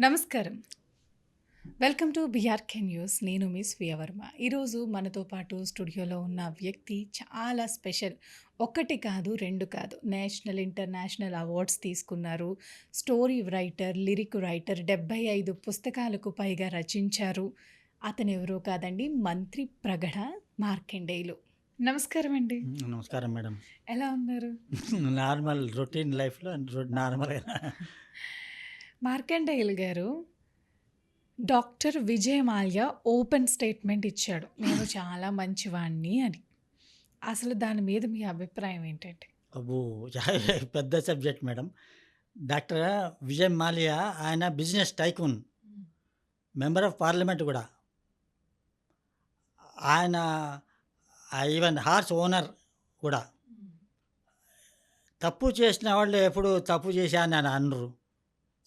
నమస్కారం. Welcome to BRK news నేను మీ స్వీయవర్మ ఈరోజు మనతో పాటు స్టూడియోలో ఉన్న వ్యక్తి చాలా స్పెషల్. ఒక్కటి కాదు రెండు కాదు. నేషనల్ ఇంటర్నేషనల్ అవార్డ్స్ తీసుకున్నారు. స్టోరీ రైటర్ లిరిక్ రైటర్ డెబ్బై ఐదు పుస్తకాలకు పైగా రచించారు. అతను ఎవరో కాదండి మంత్రి ప్రగడ మార్కండేయులు. నమస్కారం అండి. నమస్కారం మేడం. ఎలా ఉన్నారు? నార్మల్ రొటీన్ లైఫ్లో normal Markandeyulu garu doctor Vijay Mallya open statement ఇచ్చాడు. నేను చాలా మంచివాణ్ణి అని. అసలు దాని మీద మీ అభిప్రాయం ఏంటంటే అబ్బో పెద్ద subject madam. Doctor Vijay Mallya ఆయన business tycoon member of parliament కూడా. ఆయన ఈవెన్ హార్స్ ఓనర్ కూడా. తప్పు చేసిన వాళ్ళు ఎప్పుడు తప్పు చేశాను అని అనరు.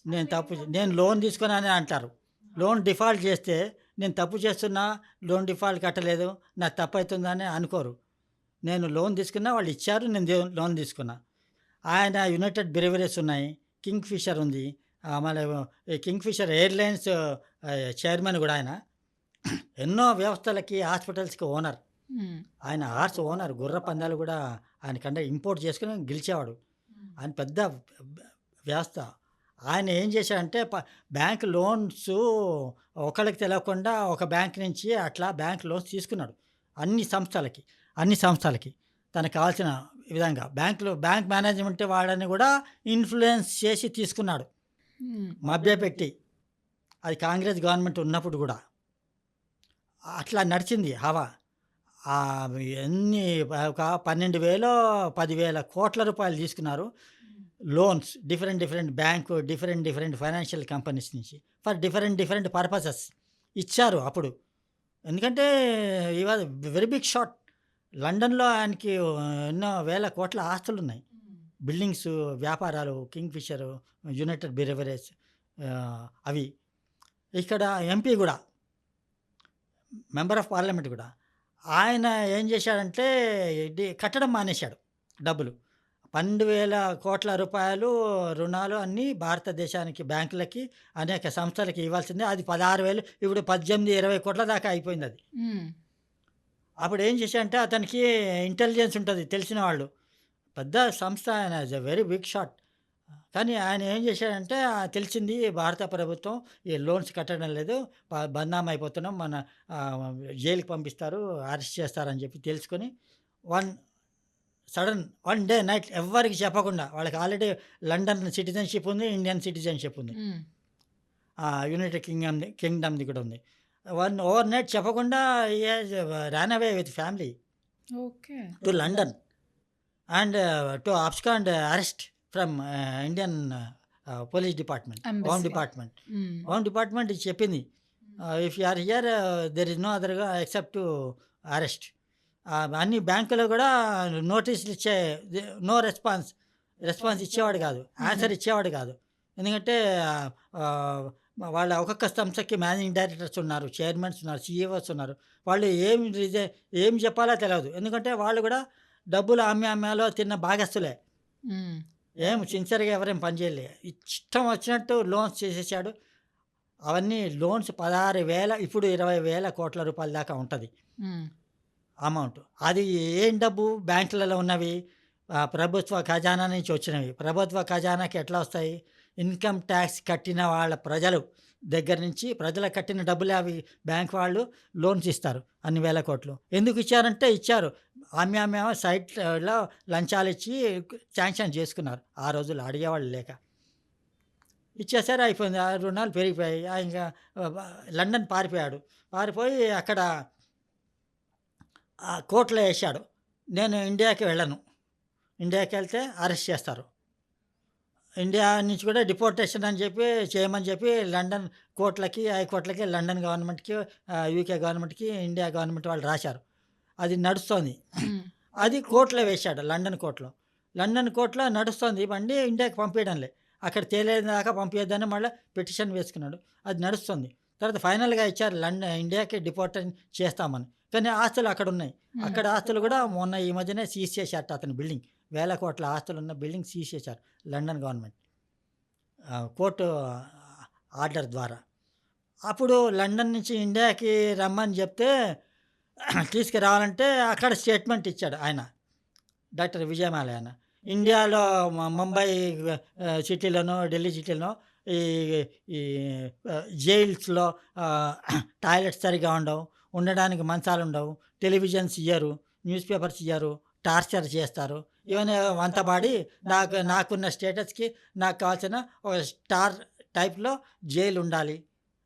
నేను తప్పు నేను లోన్ తీసుకున్నానని అంటారు. లోన్ డిఫాల్ట్ చేస్తే నేను తప్పు చేస్తున్నా లోన్ డిఫాల్ట్ కట్టలేదు నాకు తప్పు అవుతుందని అనుకోరు. నేను లోన్ తీసుకున్నా వాళ్ళు ఇచ్చారు నేను లోన్ తీసుకున్నా. ఆయన యునైటెడ్ బ్రివరీస్ ఉన్నాయి కింగ్ ఫిషర్ ఉంది మళ్ళీ కింగ్ ఫిషర్ ఎయిర్లైన్స్ చైర్మన్ కూడా ఆయన. ఎన్నో వ్యవస్థలకి హాస్పిటల్స్కి ఓనర్. ఆయన హార్స్ ఓనర్ గుర్ర పందాలు కూడా ఆయన కంటే ఇంపోర్ట్ చేసుకుని గెలిచేవాడు. ఆయన పెద్ద వ్యవస్థ. ఆయన ఏం చేశాడంటే ప- బ్యాంక్ లోన్స్ ఒకళ్ళకి తెలియకుండా ఒక బ్యాంక్ నుంచి అట్లా బ్యాంక్ లోన్స్ తీసుకున్నాడు. అన్ని సంస్థలకి అన్ని సంస్థలకి తనకు కావాల్సిన విధంగా. బ్యాంకులో బ్యాంక్ మేనేజ్మెంట్ వాళ్ళని కూడా ఇన్ఫ్లుయెన్స్ చేసి తీసుకున్నాడు. మభ్యపెట్టి అది కాంగ్రెస్ గవర్నమెంట్ ఉన్నప్పుడు కూడా. అట్లా నడిచింది హవా. ఎన్ని ఒక పన్నెండు వేలో పదివేల కోట్ల రూపాయలు తీసుకున్నారు. Loans different different bank different different financial companies నుంచి ఫర్ డిఫరెంట్ డిఫరెంట్ పర్పసెస్ ఇచ్చారు అప్పుడు. ఎందుకంటే ఇవాళ వెరీ బిగ్ షాట్ లండన్లో ఆయనకి ఎన్నో వేల కోట్ల ఆస్తులు ఉన్నాయి బిల్డింగ్స్ వ్యాపారాలు కింగ్ ఫిషర్ యునైటెడ్ బిరెవరేజ్ అవి. ఇక్కడ ఎంపీ కూడా మెంబర్ ఆఫ్ పార్లమెంట్ కూడా ఆయన ఏం చేశాడంటే కట్టడం మానేశాడు డబ్బులు. పన్నెండు వేల కోట్ల రూపాయలు రుణాలు అన్నీ భారతదేశానికి బ్యాంకులకి అనేక సంస్థలకి ఇవ్వాల్సిందే. అది పదహారు వేలు ఇప్పుడు పద్దెనిమిది ఇరవై కోట్ల దాకా అయిపోయింది అది. అప్పుడు ఏం చేశాడంటే అతనికి ఇంటెలిజెన్స్ ఉంటుంది తెలిసిన వాళ్ళు. పెద్ద సంస్థ ఆయన వెరీ బిగ్ షాట్ కానీ ఆయన ఏం చేశాడంటే తెలిసింది భారత ప్రభుత్వం ఈ లోన్స్ కట్టడం లేదు బదనాం అయిపోతున్నాం మన జైలుకి పంపిస్తారు అరెస్ట్ చేస్తారని చెప్పి తెలుసుకొని one sudden one day night ఎవ్వరికి చెప్పకుండా వాళ్ళకి ఆల్రెడీ లండన్ సిటిజన్షిప్ ఉంది ఇండియన్ సిటిజన్షిప్ ఉంది. యునైటెడ్ కింగ్డమ్ కింగ్డమ్ది కూడా ఉంది. వన్ ఓవర్ నైట్ చెప్పకుండా ran away with family. Okay. To London. And to abscond arrest from Indian police department home. Department. Home. Department చెప్పింది if you are here there is no other except to అన్ని బ్యాంకులో కూడా నోటీసులు ఇచ్చే no response response ఇచ్చేవాడు కాదు. Answer ఇచ్చేవాడు కాదు. ఎందుకంటే ఆ, వాళ్ళ ఒక్కొక్క సంస్థకి మేనేజింగ్ డైరెక్టర్స్ ఉన్నారు చైర్మన్స్ ఉన్నారు సీఈఓస్ ఉన్నారు. వాళ్ళు ఏం రిజ- ఏం చెప్పాలో తెలియదు ఎందుకంటే వాళ్ళు కూడా డబ్బులు అమ్మాలో తిన్న భాగస్తులే. ఏం సిన్సియర్గా ఎవరేం పనిచేయలే ఇష్టం వచ్చినట్టు లోన్స్ చేసేసాడు. అవన్నీ లోన్స్ పదహారు వేల ఇప్పుడు ఇరవై వేల కోట్ల రూపాయల దాకా ఉంటుంది. అమౌంట్. అది ఏం డబ్బు? బ్యాంకులలో ఉన్నవి ప్రభుత్వ ఖజానా నుంచి వచ్చినవి. ప్రభుత్వ ఖజానాకి ఎట్లా వస్తాయి? ఇన్కమ్ ట్యాక్స్ కట్టిన వాళ్ళ ప్రజలు దగ్గర నుంచి ప్రజలకు కట్టిన డబ్బులే అవి బ్యాంక్ వాళ్ళు లోన్స్ ఇస్తారు అన్ని వేల కోట్లు. ఎందుకు ఇచ్చారంటే ఇచ్చారు. ఆమె ఆమె సైట్లో లంచాలు ఇచ్చి శాంక్షన్ చేసుకున్నారు. ఆ రోజులు అడిగేవాళ్ళు లేక. ఇచ్చేసారు అయిపోయింది. ఆ రుణాలు పెరిగిపోయాయి. ఇంకా లండన్ పారిపోయాడు. పారిపోయి అక్కడ ఆ కోర్టులో వేసాడు నేను ఇండియాకి వెళ్ళను. ఇండియాకి వెళ్తే అరెస్ట్ చేస్తారు. ఇండియా నుంచి కూడా డిపోర్టేషన్ అని చెప్పి చేయమని చెప్పి లండన్ కోర్టులకి హైకోర్టులకి లండన్ గవర్నమెంట్కి యూకే గవర్నమెంట్కి ఇండియా గవర్నమెంట్ వాళ్ళు రాశారు. అది నడుస్తోంది. అది కోర్టులో వేశాడు లండన్ కోర్టులో. లండన్ కోర్టులో నడుస్తోంది. బండి ఇండియాకి పంపించడంలే అక్కడ తేలేదాకా పంపించద్దని మళ్ళీ పిటిషన్ వేసుకున్నాడు. అది నడుస్తుంది. తర్వాత ఫైనల్గా ఇచ్చారు లండన్ ఇండియాకి డిపోర్టేషన్ చేస్తామని. కానీ ఆస్తులు అక్కడ ఉన్నాయి. అక్కడ ఆస్తులు కూడా మొన్న ఈ మధ్యనే సీజ్ చేశారట అతని బిల్డింగ్ వేల కోట్ల ఆస్తులు ఉన్న బిల్డింగ్ సీజ్ చేశారు లండన్ గవర్నమెంట్ కోర్టు ఆర్డర్ ద్వారా. అప్పుడు లండన్ నుంచి ఇండియాకి రమ్మని చెప్తే తీసుకురావాలంటే అక్కడ స్టేట్మెంట్ ఇచ్చాడు ఆయన. డాక్టర్ విజయమాల్య ఆయన. ఇండియాలో ముంబై సిటీలోనో, ఢిల్లీ సిటీలోనో ఈ ఈ జైల్స్‌లో టాయిలెట్స్ సరిగ్గా ఉండవు. ఉండడానికి మంచాలుండవు. టెలివిజన్స్ ఇయ్యరు. న్యూస్ పేపర్స్ ఇయ్యరు. టార్చర్ చేస్తారు. ఇవన్నీ వంత పాడి నాకు నాకున్న స్టేటస్‌కి నాకు కావాల్సిన ఒక స్టార్ టైప్‌లో జైల్ ఉండాలి.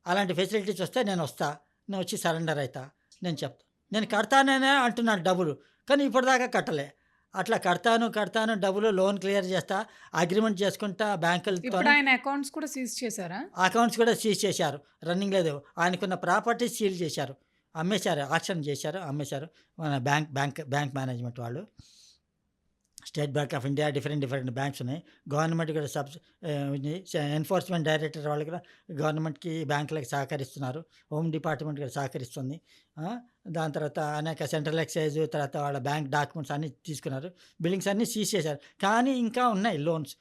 అలాంటి ఫెసిలిటీస్ వస్తే నేనొస్తా. నేనొచ్చి సరెండర్ అయితా. నేను చెప్తా. నేను కడతాననే అంటున్నాడు డబ్బులు. కానీ ఇప్పటిదాకా కట్టలే. అట్లా కడతాను, కడతాను డబ్బులు లోన్ క్లియర్ చేస్తా. అగ్రీమెంట్ చేసుకుంటా ఇప్పుడు బ్యాంకులతోని. ఆయన అకౌంట్స్ కూడా సీజ్ చేశారా? అకౌంట్స్ కూడా సీజ్ చేశారు. రన్నింగ్ లేదు. ఆయనకున్న ప్రాపర్టీస్ సీల్ చేశారు. అమ్మేశారు. ఆక్షన్ చేశారు. అమ్మేశారు. మన బ్యాంక్ బ్యాంక్ బ్యాంక్ మేనేజ్మెంట్ వాళ్ళు. State Bank of India different different banks ఉన్నాయి. గవర్నమెంట్ కూడా సబ్ ఎన్ఫోర్స్‌మెంట్ డైరెక్టర్ వాళ్ళు కూడా గవర్నమెంట్‌కి, బ్యాంకులకి సహకరిస్తున్నారు. హోమ్ డిపార్ట్మెంట్ కూడా సహకరిస్తుంది. దాని తర్వాత అనేక సెంట్రల్ ఎక్సైజ్ తర్వాత వాళ్ళ బ్యాంక్ డాక్యుమెంట్స్ అన్నీ తీసుకున్నారు. బిల్డింగ్స్ అన్నీ సీజ్ చేశారు. కానీ ఇంకా ఉన్నాయి లోన్స్.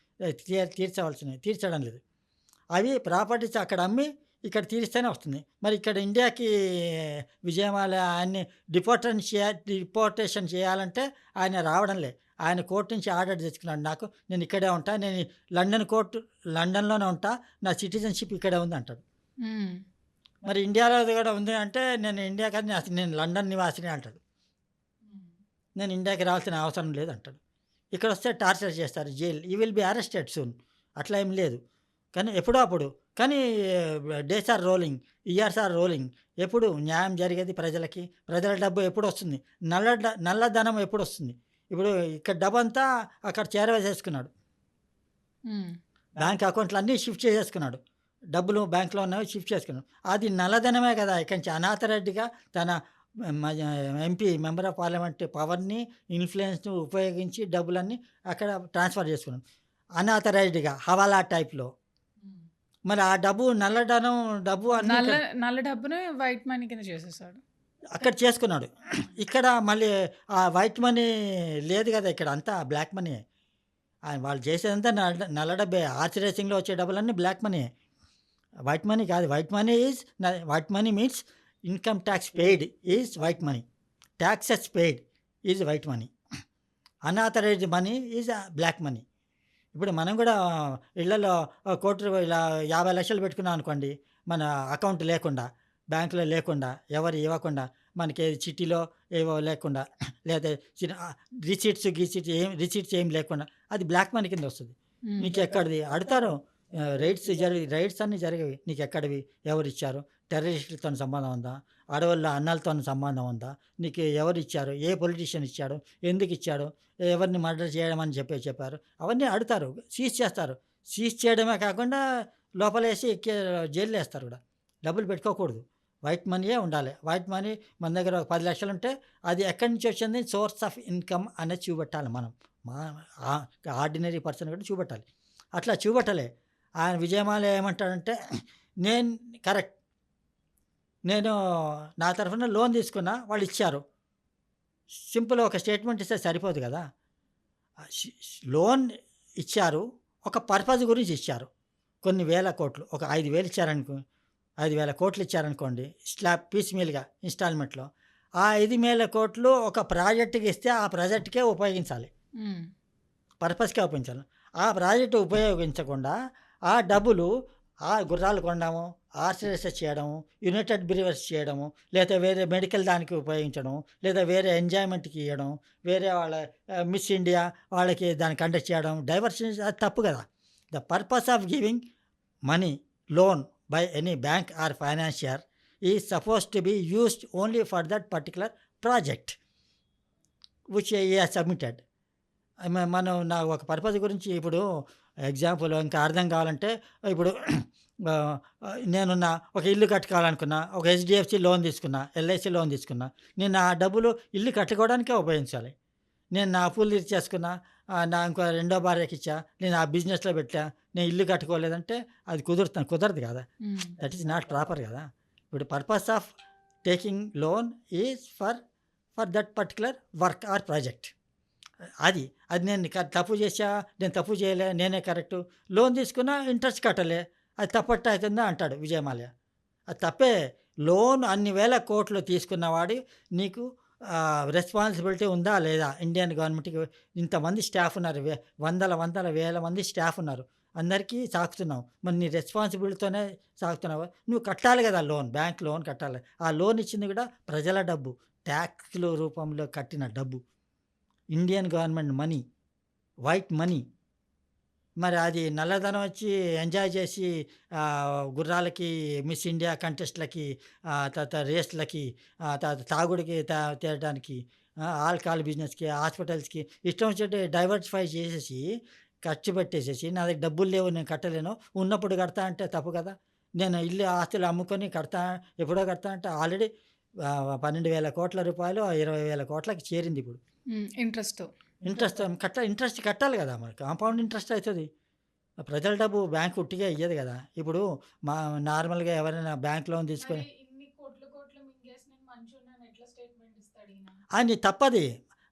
తీర్చవలసినవి. తీర్చడం లేదు. అవి ప్రాపర్టీస్ అక్కడ అమ్మి ఇక్కడ తీరిస్తేనే వస్తుంది. మరి ఇక్కడ ఇండియాకి విజయమాల్య ఆయన్ని డిపోర్టన్ చేయ డిపోర్టేషన్ చేయాలంటే ఆయన రావడం లే. ఆయన కోర్ట్ నుంచి ఆర్డర్ తెచ్చుకున్నాడు నాకు. నేను ఇక్కడే ఉంటా. నేను లండన్ కోర్ట్ లండన్‌లోనే ఉంటా. నా సిటిజన్‌షిప్ ఇక్కడే ఉంది అంటాడు. మరి ఇండియాలోది కూడా ఉంది అంటే నేను ఇండియా కాదు నేను లండన్ నివాసిని అంటాడు. నేను ఇండియాకి రావాల్సిన అవసరం లేదు అంటాడు. ఇక్కడొస్తే టార్చర్ చేస్తారు. Jail. You will be arrested soon. అట్లా ఏం లేదు. కానీ ఎప్పుడో అప్పుడు. కానీ days are rolling. Years are rolling. ఎప్పుడు న్యాయం జరిగేది ప్రజలకి. ప్రజల డబ్బు ఎప్పుడొస్తుంది? నల్ల డ నల్లధనం ఎప్పుడొస్తుంది? ఇప్పుడు ఇక్కడ డబ్బంతా అక్కడ చేరవేసేసుకున్నాడు. Bank అకౌంట్‌లన్నీ shift చేసేసుకున్నాడు. డబ్బులు బ్యాంక్‌లో ఉన్నవి షిఫ్ట్ చేసుకున్నాడు. అది నల్లధనమే కదా! ఇక్కడి నుంచి అనాథరెడ్డిగా తన ఎంపీ మెంబర్ ఆఫ్ పార్లమెంట్ పవర్‌ని, ఇన్‌ఫ్లుయెన్స్‌ని ఉపయోగించి డబ్బులన్నీ అక్కడ ట్రాన్స్‌ఫర్ చేసుకున్నాడు. అనాథరైజ్డ్‌గా హవాలా టైప్‌లో. మరి ఆ డబ్బు నల్లధనం డబ్బు అన్నీ నల్ల నల్ల డబ్బుని వైట్ మనీ కింద చేసేసాడు. అక్కడ చేసుకున్నాడు. ఇక్కడ మళ్ళీ ఆ వైట్ మనీ లేదు కదా! ఇక్కడ అంతా బ్లాక్ మనీయే. ఆయన వాళ్ళు చేసేదంతా నల్ల నల్ల డబ్బే. హార్స్ రేసింగ్‌లో వచ్చే డబ్బులన్నీ బ్లాక్ మనీయే. వైట్ మనీ కాదు. White money is white money means income tax paid is white money. Taxes paid is white money. Unauthorized money is black money. ఇప్పుడు మనం కూడా ఇళ్ళలో కోటి రూపాయలు ఇలా 50,00,000 పెట్టుకున్నాం అనుకోండి. మన అకౌంట్ లేకుండా, బ్యాంక్‌లో లేకుండా, ఎవరు ఇవ్వకుండా, మనకి చిట్టీలో ఏవో లేకుండా లేదా చిన్న రిసీట్స్, గిసీట్స్ ఏం రిసీట్స్ ఏం లేకుండా అది బ్లాక్ మనీ కింద వస్తది. హ్మ్. నీకెక్కడిది? అడుగుతారు. ఆహ్, రైడ్స్ జరిగి రైడ్స్ అన్నీ జరిగేవి. నీకెక్కడివి? ఎవరిచ్చారు? టెర్రరిస్టులతోని సంబంధం ఉందా? అడవుల్లో అన్నలతోని సంబంధం ఉందా? నీకు ఎవరిచ్చారు? ఏ పొలిటీషియన్ ఇచ్చాడు? ఎందుకు ఇచ్చాడు ఎవరిని మర్డర్ చేయమని చెప్పి చెప్పారు. అవన్నీ అడుగుతారు. సీజ్ చేస్తారు. సీజ్ చేయడమే కాకుండా లోపలేసి జైలు వేస్తారు కూడా. డబ్బులు పెట్టుకోకూడదు. వైట్ మనీయే ఉండాలి. వైట్ మనీ మన దగ్గర ఒక 10,00,000 ఉంటే అది ఎక్కడి నుంచి వచ్చింది? సోర్స్ ఆఫ్ ఇన్‌కమ్ అనేది చూపెట్టాలి మనం. మా ఆర్డినరీ పర్సన్ కూడా చూపెట్టాలి. అట్లా చూపెట్టలే. ఆయన విజయమాల ఏమంటాడంటే నేను కరెక్ట్. నేను నా తరఫున లోన్ తీసుకున్నా. వాళ్ళు ఇచ్చారు. సింపుల్ ఒక స్టేట్మెంట్ ఇస్తే సరిపోదు కదా! లోన్ ఇచ్చారు. ఒక పర్పస్ గురించి ఇచ్చారు. కొన్ని వేల కోట్లు. ఒక 5,000 ఇచ్చారనుకో 5,000 కోట్లు ఇచ్చారనుకోండి. స్లాబ్ పీస్ మీల్‌గా ఇన్‌స్టాల్‌మెంట్‌లో. ఆ 5,000 కోట్లు ఒక ప్రాజెక్ట్‌కి ఇస్తే ఆ ప్రాజెక్ట్‌కే ఉపయోగించాలి. పర్పస్‌కే ఉపయోగించాలి. ఆ ప్రాజెక్ట్ ఉపయోగించకుండా ఆ డబ్బులు ఆ గుర్రాలు కొనడము, హార్స్ చేయడము, యునైటెడ్ బ్రీవర్స్ చేయడము, లేదా వేరే మెడికల్ దానికి ఉపయోగించడం, లేదా వేరే ఎంజాయ్‌మెంట్‌కి ఇవ్వడం వేరే వాళ్ళ మిస్ ఇండియా వాళ్ళకి దాన్ని కండక్ట్ చేయడం, డైవర్షన్ అది తప్పు కదా! The purpose of giving money loan by any bank or financier is suppose to be used only for that particular project which is submitted. మనం నా ఒక పర్పస్ గురించి ఇప్పుడు ఎగ్జాంపుల్ ఇంకా అర్థం కావాలంటే ఇప్పుడు నేనున్న ఒక ఇల్లు కట్టుకోవాలనుకున్నా. ఒక హెచ్‌డిఎఫ్‌సి లోన్ తీసుకున్నా. ఎల్ఐసి లోన్ తీసుకున్నా. నేను ఆ డబ్బులు ఇల్లు కట్టుకోవడానికే ఉపయోగించాలి. నేను నా అప్పులు తీర్చేసుకున్నా. నా ఇంకో రెండో భార్యకిచ్చా. నేను ఆ బిజినెస్‌లో పెట్టా. నేను ఇల్లు కట్టుకోలేదంటే అది కుదురుత కుదరదు కదా! దట్ ఈస్ నాట్ ప్రాపర్ కదా! ఇప్పుడు purpose of taking loan is for for that particular work or project. అది. అది నేను తప్పు చేశా, నేను తప్పు చేయలే, నేనే కరెక్టు. లోన్ తీసుకున్నా ఇంట్రెస్ట్ కట్టలే. అది తప్పట్టు అవుతుందా అంటాడు విజయమాల్య. అది తప్పే. లోన్ అన్ని వేల కోట్లు తీసుకున్నవాడి నీకు రెస్పాన్సిబిలిటీ ఉందా లేదా? ఇండియన్ గవర్నమెంట్కి ఇంతమంది స్టాఫ్ ఉన్నారు వే- వందల వందల వేల మంది స్టాఫ్ ఉన్నారు. అందరికీ సాగుతున్నావు మరి నీ రెస్పాన్సిబిలిటీతోనే సాగుతున్నావు నువ్వు కట్టాలి కదా లోన్ బ్యాంక్ లోన్ కట్టాలి. ఆ లోన్ ఇచ్చింది కూడా ప్రజల డబ్బు. ట్యాక్స్ల రూపంలో కట్టిన డబ్బు. Indian government money white money మరి అది నల్లధనం వచ్చి ఎంజాయ్ చేసి గుర్రాలకి మిస్ ఇండియా కంటెస్ట్లకి తర్వాత రేస్లకి తర్వాత తాగుడికి తా తేయడానికి ఆల్కహాల్ బిజినెస్కి హాస్పిటల్స్కి ఇష్టం వచ్చినట్టు డైవర్సిఫై చేసేసి ఖర్చు పెట్టేసేసి నా దగ్గర డబ్బులు లేవు నేను కట్టలేను ఉన్నప్పుడు కడతా అంటే తప్పు కదా. నేను ఇల్లు ఆస్తులు అమ్ముకొని కడతా ఎప్పుడో కడతా అంటే ఆల్రెడీ పన్నెండు వేల కోట్ల రూపాయలు ఇరవై వేల కోట్లకి చేరింది ఇప్పుడు. ఇంట్రెస్ట్ ఇంట్రెస్ట్ కట్ట ఇంట్రెస్ట్ కట్టాలి కదా మరి. కాంపౌండ్ ఇంట్రెస్ట్ అవుతుంది ప్రజల డబ్బు బ్యాంక్ ఉట్టిగా ఇయ్యదు కదా. ఇప్పుడు మా నార్మల్గా ఎవరైనా బ్యాంక్ లోన్ తీసుకొని ఇన్ని కోట్లు కోట్లు మింగేసి నేను మంచి ఉన్నాను ఎట్లా స్టేట్మెంట్ ఇస్తాడు ఈయన అని తప్పది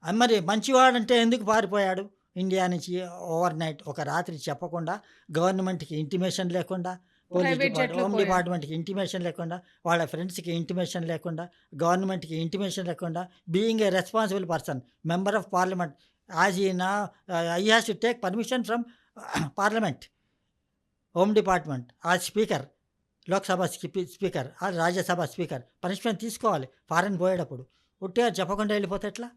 మరి మంచివాడంటే ఎందుకు పారిపోయాడు? ఇండియా నుంచి ఓవర్ నైట్ ఒక రాత్రి చెప్పకుండా గవర్నమెంట్కి ఇంటిమేషన్ లేకుండా పోలీస్ Private డిపార్ట్ jet లో హోమ్. డిపార్ట్మెంట్కి ఇంటిమేషన్ లేకుండా వాళ్ళ ఫ్రెండ్స్కి ఇంటిమేషన్ లేకుండా గవర్నమెంట్కి ఇంటిమేషన్ లేకుండా being a responsible person member of parliament as ఈయన I has to take permission from parliament home department ఆ స్పీకర్ లోక్సభ స్పీకర్ ఆ రాజ్యసభ స్పీకర్ పనిష్మెంట్ తీసుకోవాలి ఫారెన్ పోయేటప్పుడు. ఉట్టిగా చెప్పకుండా వెళ్ళిపోతే ఎట్లా?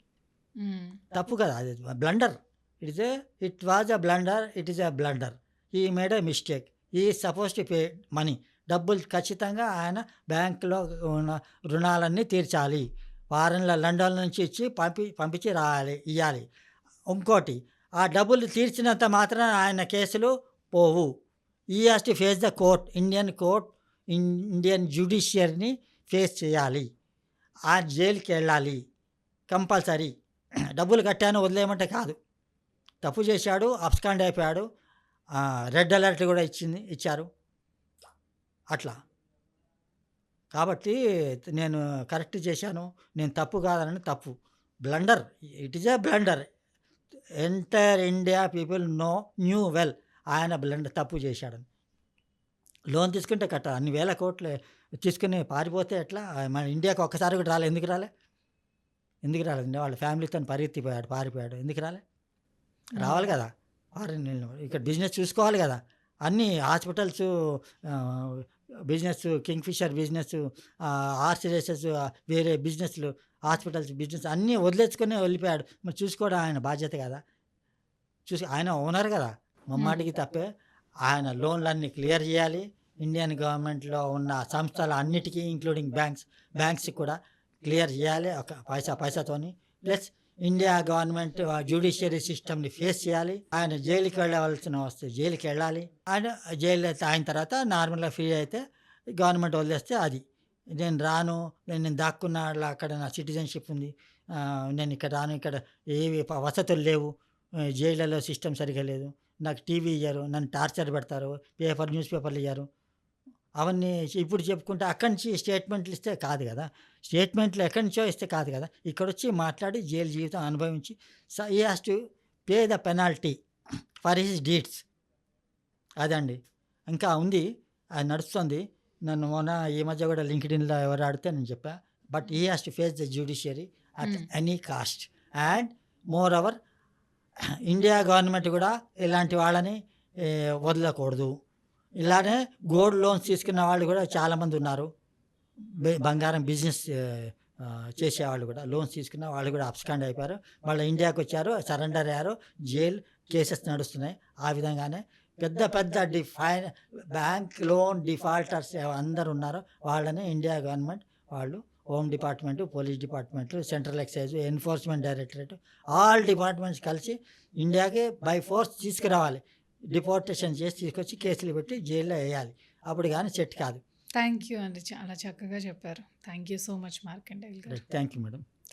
తప్పు కదా అది blunder. It is a it was a blunder it is a blunder. ఈ made a mistake. He suppose to pay money. డబ్బులు ఖచ్చితంగా ఆయన బ్యాంకులో ఉన్న రుణాలన్నీ తీర్చాలి. వారంలో లండన్ నుంచి ఇచ్చి పంపి పంపించి రాయాలి ఇవ్వాలి ఇంకోటి ఆ డబ్బులు తీర్చినంత మాత్రం ఆయన కేసులు పోవు. He has to face the court Indian court Indian జ్యుడిషియర్ని face చేయాలి. ఆ జైలుకి వెళ్ళాలి. కంపల్సరీ. డబ్బులు కట్టాను వదిలేయమంటే కాదు. తప్పు చేశాడు అబ్స్కాండ్ అయిపోయాడు. రెడ్ అలర్ట్ కూడా ఇచ్చింది ఇచ్చారు. అట్లా. కాబట్టి నేను కరెక్ట్ చేశాను. నేను తప్పు కాదని తప్పు. Blunder it is a blunder. Entire India people know knew well. ఆయన బ్లండర్ తప్పు చేశాడని. లోన్ తీసుకుంటే కట్ట అన్ని వేల కోట్లు తీసుకుని పారిపోతే ఎట్లా? మన ఇండియాకి ఒక్కసారి కూడా రాలే. ఎందుకు రాలే? ఎందుకు రాలేదు? వాళ్ళ ఫ్యామిలీతో పరిగెత్తిపోయాడు పారిపోయాడు. ఎందుకు రాలే? రావాలి కదా. వెళ్ళినప్పుడు ఇక్కడ బిజినెస్ చూసుకోవాలి కదా. అన్ని hospitals business Kingfisher business horse races వేరే బిజినెస్లు హాస్పిటల్స్ బిజినెస్ అన్నీ వదిలేసుకొని వెళ్ళిపోయాడు. మరి చూసుకోవడం ఆయన బాధ్యత కదా. చూసి ఆయన ఓనర్ కదా. మమ్మాటికి తప్పే. ఆయన లోన్లన్నీ క్లియర్ చేయాలి. ఇండియన్ గవర్నమెంట్లో ఉన్న సంస్థలు అన్నిటికీ ఇంక్లూడింగ్ బ్యాంక్స్ బ్యాంక్స్ కూడా క్లియర్ చేయాలి. ఒక పైసా పైసాతోని. ప్లస్ ఇండియా గవర్నమెంట్ జ్యుడిషియరీ సిస్టమ్ని ఫేస్ చేయాలి. ఆయన జైలుకి వెళ్ళవలసిన వస్తే జైలుకి వెళ్ళాలి. ఆయన జైలు అయితే ఆయన తర్వాత నార్మల్గా ఫ్రీ అయితే గవర్నమెంట్ వదిలేస్తే అది. నేను రాను నేను నేను దాక్కున్న అక్కడ నా సిటిజన్షిప్ ఉంది. నేను ఇక్కడ రాను ఇక్కడ ఏవి వసతులు లేవు. జైళ్ళలో సిస్టమ్ సరిగా లేదు. నాకు టీవీ ఇయ్యారు నన్ను టార్చర్ పెడతారు పేపర్ న్యూస్ పేపర్లు ఇయ్యారు. అవన్నీ ఇప్పుడు చెప్పుకుంటే అక్కడి నుంచి స్టేట్మెంట్లు ఇస్తే కాదు కదా. స్టేట్మెంట్లు ఎక్కడి నుంచో ఇస్తే కాదు కదా. ఇక్కడ వచ్చి మాట్లాడి జైలు జీవితం అనుభవించి so he has to pay the penalty for his deeds. అదండి. ఇంకా ఉంది. అది నడుస్తుంది. నన్ను మొన్న ఈ మధ్య కూడా లింక్డ్ఇన్లో ఎవరు ఆడితే నేను చెప్పా. But he has to face the judiciary at. Any cost. And moreover India government కూడా ఇలాంటి వాళ్ళని వదలకూడదు. ఇలానే గోల్డ్ లోన్స్ తీసుకున్న వాళ్ళు కూడా చాలామంది ఉన్నారు. బంగారం బిజినెస్ చేసేవాళ్ళు కూడా లోన్స్ తీసుకున్న వాళ్ళు కూడా అబ్స్కాండ్ అయిపోయారు. వాళ్ళు ఇండియాకి వచ్చారు సరెండర్ అయ్యారు జైల్ కేసెస్ నడుస్తున్నాయి. ఆ విధంగానే పెద్ద పెద్ద డిఫైన్ బ్యాంక్ లోన్ డిఫాల్టర్స్ అందరు ఉన్నారు. వాళ్ళని ఇండియా గవర్నమెంట్ వాళ్ళు home department police department central excise enforcement directorate all departments కలిసి ఇండియాకి బై ఫోర్స్ తీసుకురావాలి. డిపోర్టేషన్ చేసి తీసుకొచ్చి కేసులు పెట్టి జైల్లో వేయాలి. అప్పుడు కానీ సెట్ కాదు. థ్యాంక్ యూ అండి. చాలా చక్కగా చెప్పారు. Thank you so much Markandel garu. Thank you madam.